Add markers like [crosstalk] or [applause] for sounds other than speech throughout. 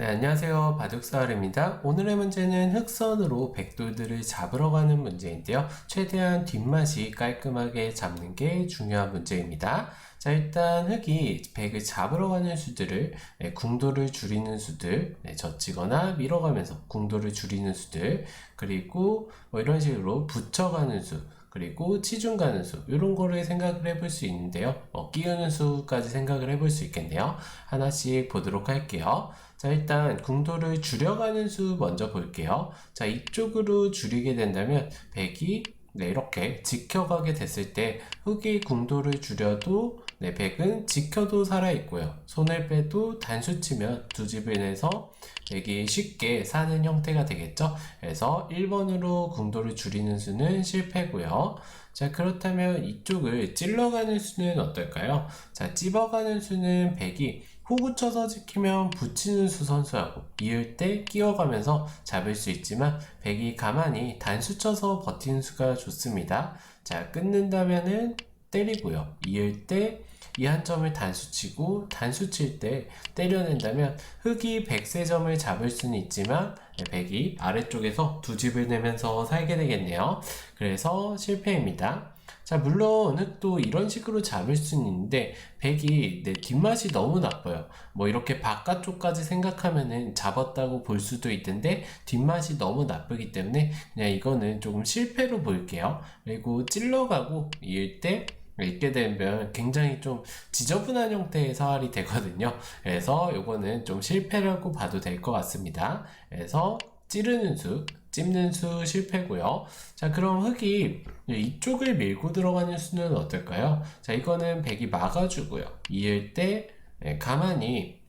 네, 안녕하세요. 바둑사활입니다. 오늘의 문제는 흑선으로 백돌들을 잡으러 가는 문제인데요. 최대한 뒷맛이 깔끔하게 잡는 게 중요한 문제입니다. 자, 일단 흑이 백을 잡으러 가는 수들을 네, 궁도를 줄이는 수들, 네, 젖히거나 밀어가면서 궁도를 줄이는 수들, 그리고 뭐 이런 식으로 붙여가는 수, 그리고 치중 가는 수 이런 거를 생각을 해볼 수 있는데요. 어, 끼우는 수까지 생각을 해볼 수 있겠네요. 하나씩 보도록 할게요. 자, 일단 궁도를 줄여가는 수 먼저 볼게요. 자, 이쪽으로 줄이게 된다면 백이 네, 이렇게 지켜가게 됐을 때 흑이 궁도를 줄여도 네, 백은 지켜도 살아있고요. 손을 빼도 단수 치면 두 집을 내서 백이 쉽게 사는 형태가 되겠죠. 그래서 1번으로 궁도를 줄이는 수는 실패고요. 자, 그렇다면 이쪽을 찔러가는 수는 어떨까요? 자, 찝어가는 수는 백이 호구 쳐서 지키면 붙이는 수 선수하고 이을 때 끼워가면서 잡을 수 있지만 백이 가만히 단수 쳐서 버티는 수가 좋습니다. 자, 끊는다면은 때리고요. 이을 때 이 한 점을 단수 치고 단수 칠 때 때려낸다면 흑이 백세 점을 잡을 수는 있지만 백이 아래쪽에서 두 집을 내면서 살게 되겠네요. 그래서 실패입니다. 자, 물론 흑도 이런 식으로 잡을 수는 있는데 백이 내 뒷맛이 너무 나빠요. 뭐 이렇게 바깥쪽까지 생각하면은 잡았다고 볼 수도 있던데 뒷맛이 너무 나쁘기 때문에 그냥 이거는 조금 실패로 볼게요. 그리고 찔러가고 이을 때 읽게 되면 굉장히 좀 지저분한 형태의 사활이 되거든요. 그래서 요거는 좀 실패라고 봐도 될 것 같습니다. 그래서 찌르는 수, 찝는 수 실패고요. 자, 그럼 흑이 이쪽을 밀고 들어가는 수는 어떨까요? 자, 이거는 백이 막아주고요. 이을 때 네, 가만히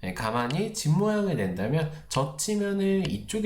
네, 가만히 집 모양을 낸다면 젖히면은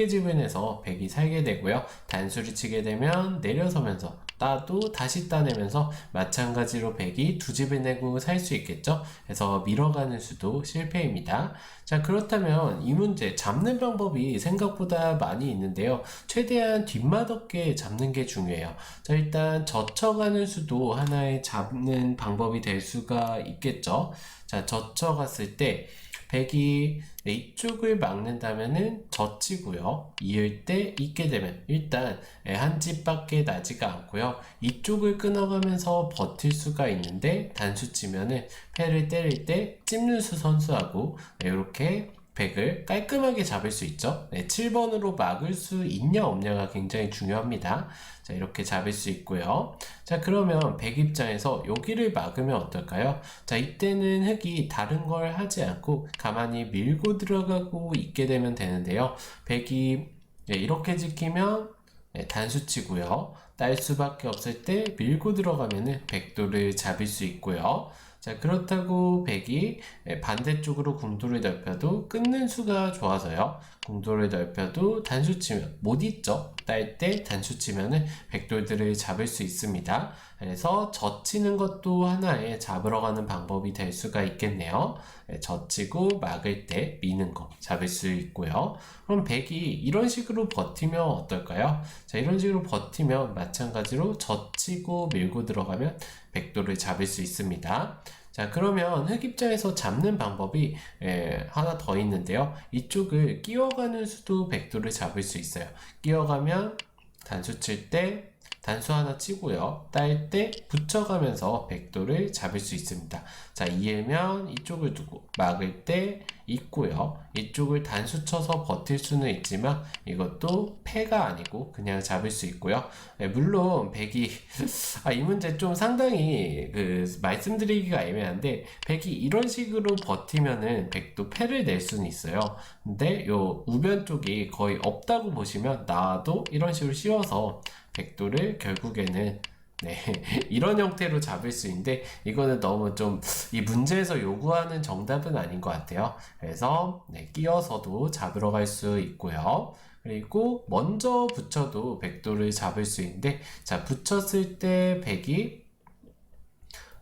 집을 내서 백이 살게 되고요. 단수를 치게 되면 내려서면서 따도 다시 따내면서 마찬가지로 백이 두 집을 내고 살 수 있겠죠? 그래서 밀어가는 수도 실패입니다. 자, 그렇다면 이 문제 잡는 방법이 생각보다 많이 있는데요. 최대한 뒷맛 없게 잡는 게 중요해요. 자, 일단 젖혀가는 수도 하나의 잡는 방법이 될 수가 있겠죠? 자, 젖혀갔을 때 백이 이쪽을 막는다면은 젖히고요. 이을 때 있게 되면 일단 한 집밖에 나지가 않고요. 이쪽을 끊어가면서 버틸 수가 있는데 단수 치면은 패를 때릴 때 찝는 수 선수하고 이렇게 백을 깔끔하게 잡을 수 있죠. 네, 7번으로 막을 수 있냐 없냐가 굉장히 중요합니다. 자, 이렇게 잡을 수 있고요. 자, 그러면 백 입장에서 여기를 막으면 어떨까요? 자, 이때는 흑이 다른 걸 하지 않고 가만히 밀고 들어가고 있게 되면 되는데요. 백이 네, 이렇게 지키면 네, 단수치고요. 딸 수밖에 없을 때 밀고 들어가면은 백도를 잡을 수 있고요. 자, 그렇다고 백이 반대쪽으로 궁도를 넓혀도 끊는 수가 좋아서요. 궁도를 넓혀도 단수 치면 못 있죠. 딸 때 단수 치면은 백돌들을 잡을 수 있습니다. 그래서 젖히는 것도 하나의 잡으러 가는 방법이 될 수가 있겠네요. 젖히고 막을 때 미는 거 잡을 수 있고요. 그럼 백이 이런 식으로 버티면 어떨까요? 자, 이런 식으로 버티면 마찬가지로 젖히고 밀고 들어가면 백도를 잡을 수 있습니다. 자, 그러면 흑 입장에서 잡는 방법이 에, 하나 더 있는데요. 이쪽을 끼워가는 수도 백도를 잡을 수 있어요. 끼워가면 단수 칠 때 단수 하나 치고요. 딸 때 붙여가면서 백도를 잡을 수 있습니다. 자, 이으면 이쪽을 두고 막을 때 있고요. 이쪽을 단수 쳐서 버틸 수는 있지만 이것도 패가 아니고 그냥 잡을 수 있고요. 네, 물론 백이 [laughs] 아, 이 문제 좀 상당히 그 말씀드리기가 애매한데 백이 이런 식으로 버티면은 백도 패를 낼 수는 있어요. 근데 요 우변 쪽이 거의 없다고 보시면 나도 이런 식으로 씌워서 백도를 결국에는 네, [laughs] 이런 형태로 잡을 수 있는데 이거는 너무 좀 이 문제에서 요구하는 정답은 아닌 것 같아요. 그래서 네, 끼어서도 잡으러 갈 수 있고요. 그리고 먼저 붙여도 백도를 잡을 수 있는데 자 붙였을 때 백이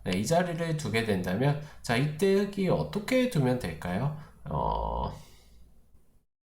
네, 이 자리를 두게 된다면 자 이때 흑이 어떻게 두면 될까요? 어...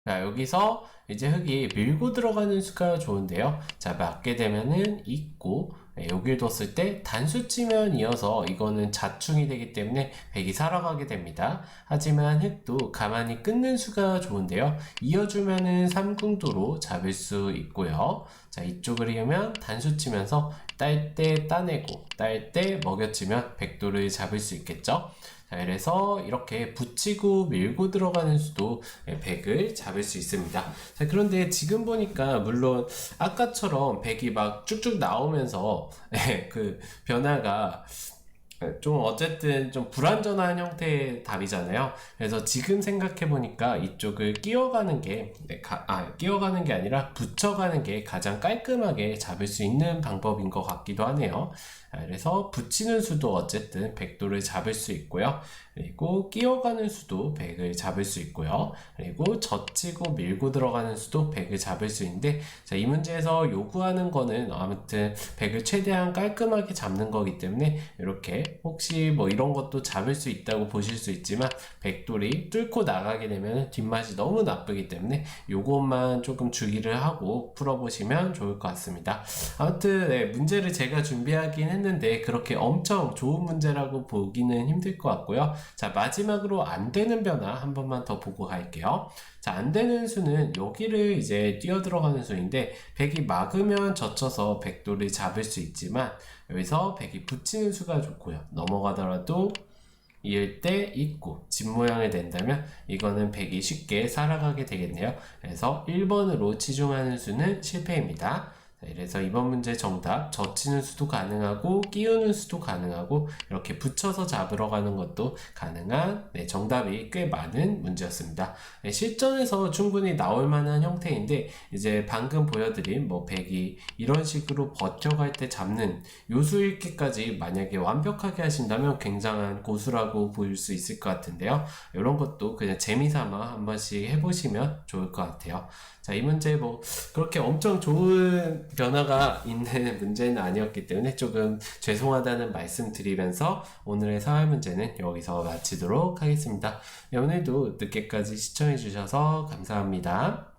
자 여기서 이제 흑이 밀고 들어가는 수가 좋은데요. 자, 맞게 되면은 있고, 네, 여길 뒀을 때 단수치면 이어서 이거는 자충이 되기 때문에 백이 살아가게 됩니다. 하지만 흙도 가만히 끊는 수가 좋은데요. 이어주면은 삼궁도로 잡을 수 있고요. 자, 이쪽을 이으면 단수치면서 딸 때 따내고 딸 때 먹여치면 백도를 잡을 수 있겠죠. 자, 그래서 이렇게 붙이고 밀고 들어가는 수도 예, 백을 잡을 수 있습니다. 자, 그런데 지금 보니까 물론 아까처럼 백이 막 쭉쭉 나오면서 예, 그 변화가 좀 어쨌든 좀 불완전한 형태의 답이잖아요. 그래서 지금 생각해 보니까 이쪽을 끼워가는 게, 네, 가- 아, 끼워가는 게 아니라 붙여가는 게 가장 깔끔하게 잡을 수 있는 방법인 것 같기도 하네요. 아, 그래서 붙이는 수도 어쨌든 백도를 잡을 수 있고요. 그리고 끼워가는 수도 백을 잡을 수 있고요. 그리고 젖히고 밀고 들어가는 수도 백을 잡을 수 있는데, 자, 이 문제에서 요구하는 거는 아무튼 백을 최대한 깔끔하게 잡는 거기 때문에 이렇게 혹시 뭐 이런 것도 잡을 수 있다고 보실 수 있지만 백돌이 뚫고 나가게 되면 뒷맛이 너무 나쁘기 때문에 요것만 조금 주의를 하고 풀어보시면 좋을 것 같습니다. 아무튼 네, 문제를 제가 준비하긴 했는데 그렇게 엄청 좋은 문제라고 보기는 힘들 것 같고요. 자 마지막으로 안 되는 변화 한 번만 더 보고 갈게요. 자, 안 되는 수는 여기를 이제 뛰어 들어가는 수인데, 백이 막으면 젖혀서 백도를 잡을 수 있지만, 여기서 백이 붙이는 수가 좋고요. 넘어가더라도 이을 때 있고, 집 모양이 된다면, 이거는 백이 쉽게 살아가게 되겠네요. 그래서 1번으로 치중하는 수는 실패입니다. 자, 이래서 이번 문제 정답 젖히는 수도 가능하고 끼우는 수도 가능하고 이렇게 붙여서 잡으러 가는 것도 가능한 네, 정답이 꽤 많은 문제였습니다. 네, 실전에서 충분히 나올 만한 형태인데 이제 방금 보여드린 뭐 백이 이런 식으로 버텨갈 때 잡는 요수 읽기까지 만약에 완벽하게 하신다면 굉장한 고수라고 보일 수 있을 것 같은데요. 이런 것도 그냥 재미삼아 한 번씩 해보시면 좋을 것 같아요. 자, 이 문제 뭐 그렇게 엄청 좋은 변화가 있는 문제는 아니었기 때문에 조금 죄송하다는 말씀 드리면서 오늘의 사회 문제는 여기서 마치도록 하겠습니다. 네, 오늘도 늦게까지 시청해 주셔서 감사합니다.